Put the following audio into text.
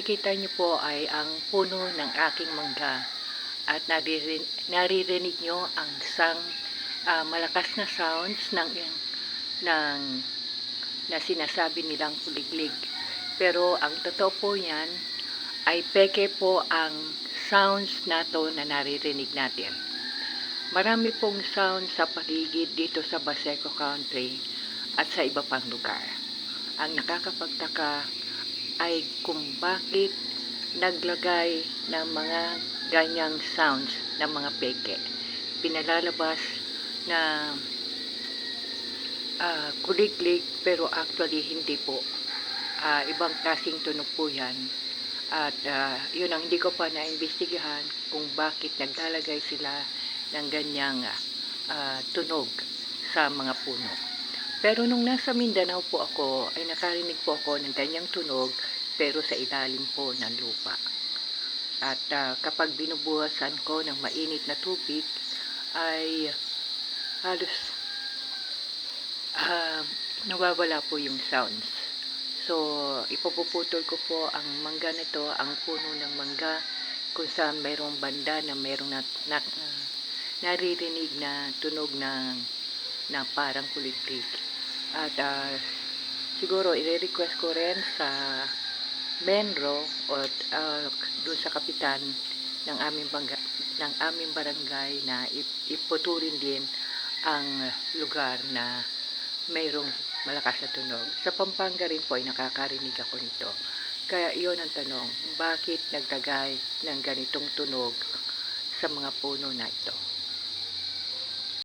Nakikita niyo po ay ang puno ng aking mangga at naririn, naririnig niyo ang isang ah, malakas na sounds ng ng na sinasabi nilang kuliglig. Pero ang totoo po yan ay peke po ang sounds na to na naririnig natin. Marami pong sounds sa paligid dito sa Baseco Country at sa iba pang lugar. Ang nakakapagtaka ay kung bakit naglagay ng mga ganyang sounds ng mga peke. Pinalalabas na ah, kuliglig pero actually hindi po. Ah, ibang klaseng tunog po yan. At ah, yun ang hindi ko pa naimbestigahan kung bakit naglalagay sila ng ganyang ah, tunog sa mga puno. Pero nung nasa Mindanao po ako, ay nakarinig po ako ng ganyang tunog pero sa ilalim po ng lupa. At ah, kapag binubuhasan ko ng mainit na tubig, ay halos ah, nawawala po yung sounds. So, ipupuputol ko po ang mangga nito, ang puno ng mangga, kung saan mayroong banda na mayroong na, na, na- naririnig na tunog ng na parang kuliglig. At ah, siguro i-request ko rin sa Menro o uh, doon sa kapitan ng aming bangga, ng aming barangay na ip- iputurin din ang lugar na mayroong malakas na tunog. Sa Pampanga rin po ay nakakarinig ako nito. Kaya iyon ang tanong, bakit nagtagay ng ganitong tunog sa mga puno na ito?